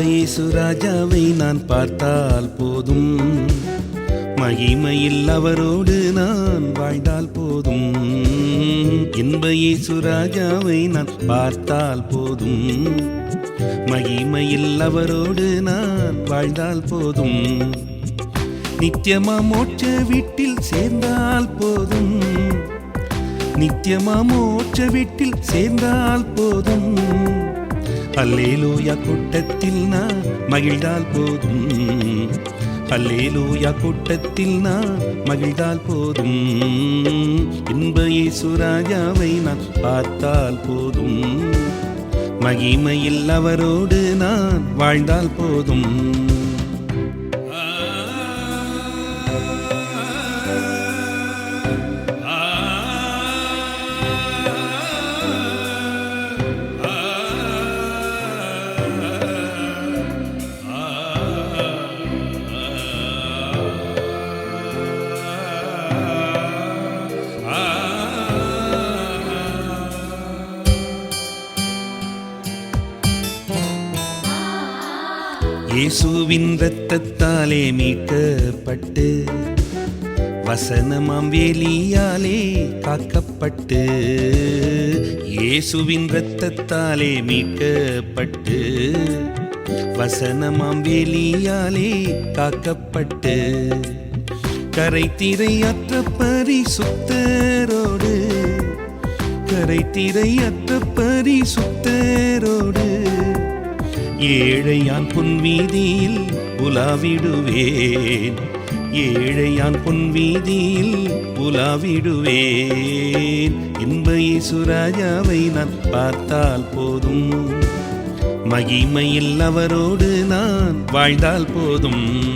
இயேசு ராஜாவை நான் பார்த்தால் போதும். மகிமையில் அவரோடு நான் வாழ்ந்தால் போதும். இன்ப இயேசு ராஜாவை நான் பார்த்தால் போதும். மகிமையில் அவரோடு நான் வாழ்ந்தால் போதும். நித்தியமா மோட்ச வீட்டில் சேர்ந்தால் போதும். நித்தியமா மோட்ச வீட்டில் சேர்ந்தால் போதும். அல்லேலூயா கூட்டத்தில் நான் மகிழ்ந்தால் போதும். அல்லேலூயா கூட்டத்தில் நான் மகிழ்ந்தால் போதும். இன்ப இயேசு நான் பார்த்தால் போதும். மகிமையில் அவரோடு நான் வாழ்ந்தால் போதும். இயேசுவின் இரத்தத்தாலே மீட்கப்பட்டு வசனமாம் வேலியாலே காக்கப்பட்டு இயேசுவின் இரத்தத்தாலே மீட்கப்பட்டு வசனமாம் வேலியாலே காக்கப்பட்டு கரை திரையற்ற பரிசுத்தரோடு கரை திரையற்ற பரிசுத்தரோடு ஏழையான் பொன்வீதியில் உலாவிடுவேன். ஏழையான் பொன்வீதியில் உலாவிடுவேன். இன்ப இசுராஜாவை நான் பார்த்தால் போதும். மகிமையில் அவரோடு நான் வாழ்ந்தால் போதும்.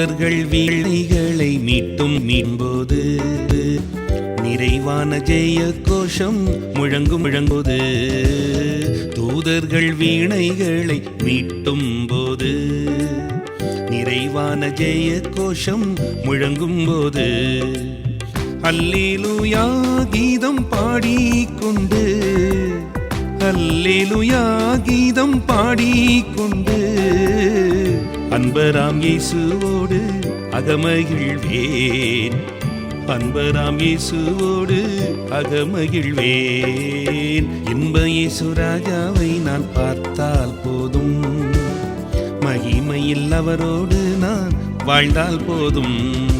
தூதர்கள் வீழைகளை மீட்டும் மீன்போது. நிறைவான ஜெய கோஷம் முழங்கும் முழங்குவது தூதர்கள் வீணைகளை மீட்டும் போது. நிறைவான ஜெய கோஷம் முழங்கும் போது. அல்லேலுயா கீதம் பாடிக்கொண்டு. அல்லேலுயா கீதம் பாடிக்கொண்டு. அன்பராம் இயேசுவோடு அகமகிழ்வேன். அன்பராம் இயேசுவோடு அகமகிழ்வேன். இன்ப இயேசு ராஜாவை நான் பார்த்தால் போதும். மகிமையில் அவரோடு நான் வாழ்ந்தால் போதும்.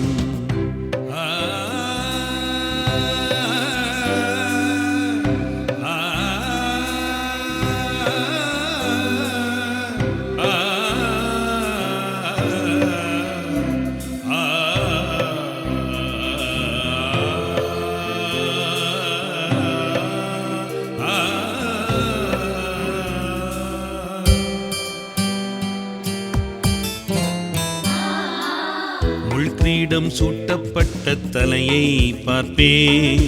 முள்கிரீடம் சூட்டப்பட்ட தலையை பார்ப்பேன்.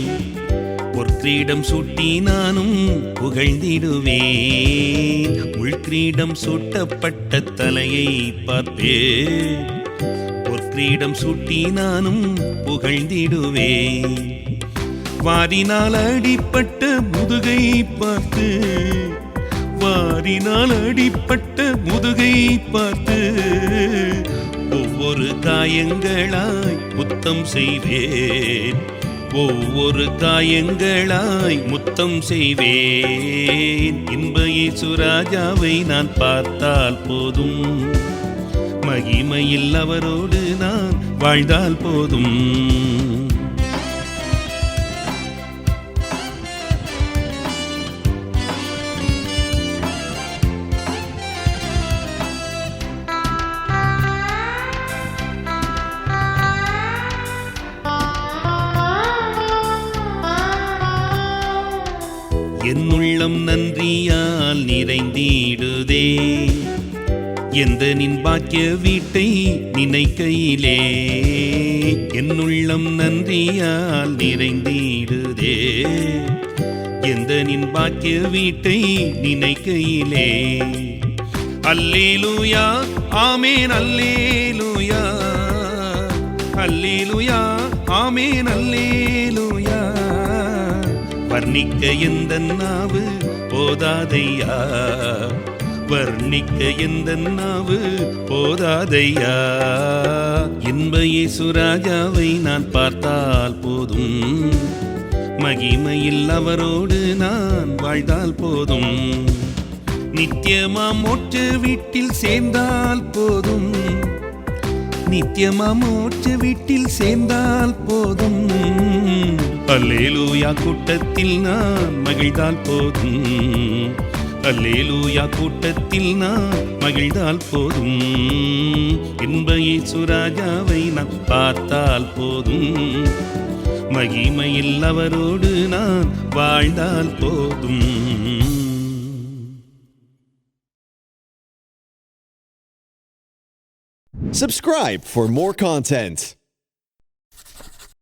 பொற்கிரீடம் சூட்டி நானும் புகழ்ந்திடுவேன். உள்கிரீடம் சூட்டப்பட்ட தலையை பார்ப்பேன். பொற்கிரீடம் சூட்டி நானும் புகழ்ந்திடுவேன். வாரினால் அடிப்பட்ட முதுகை பார்த்து வாரினால் அடிப்பட்ட முதுகை பார்த்து ஒவ்வொரு காயங்களாய் முத்தம் செய்வேன். ஒவ்வொரு காயங்களாய் முத்தம் செய்வேன். இன்ப இயேசு நான் பார்த்தால் போதும். மகிமையில் அவரோடு நான் வாழ்ந்தால் போதும். என்னுள்ளம் நன்றியால் நிறைந்திடுதே. எந்த நின் பாக்கிய வீட்டை நினைக்கையிலே. என்னுள்ளம் நன்றியால் நிறைந்திடுதே. எந்த நின் பாக்கிய வீட்டை நினைக்கையிலே. அல்லேலூயா ஆமேன் அல்லேலூயா. அல்லேலூயா ஆமேன் அல்லேலூயா வர்ணிக்க எந்த நாவு? போதாதையா? வர்ணிக்க எந்த நாவு? போதாதையா? இன்பையே சுராஜாவை நான் பார்த்தால் போதும். மகிமையில் அவரோடு நான் வாழ்ந்தால் போதும். நித்தியமா மோட்ச வீட்டில் சேர்ந்தால் போதும். நித்தியமா மோட்ச வீட்டில் சேர்ந்தால் போதும். அல்லேலூயா கூட்டத்தில் நான் மகிழ்ந்தால் போதும். அல்லேலூயா கூட்டத்தில் நான் மகிழ்ந்தால் போதும். இன்ப சுராஜாவை நான் பார்த்தால் போதும். மகிமையில் அவரோடு நான் வாழ்ந்தால் போதும். Subscribe for more content.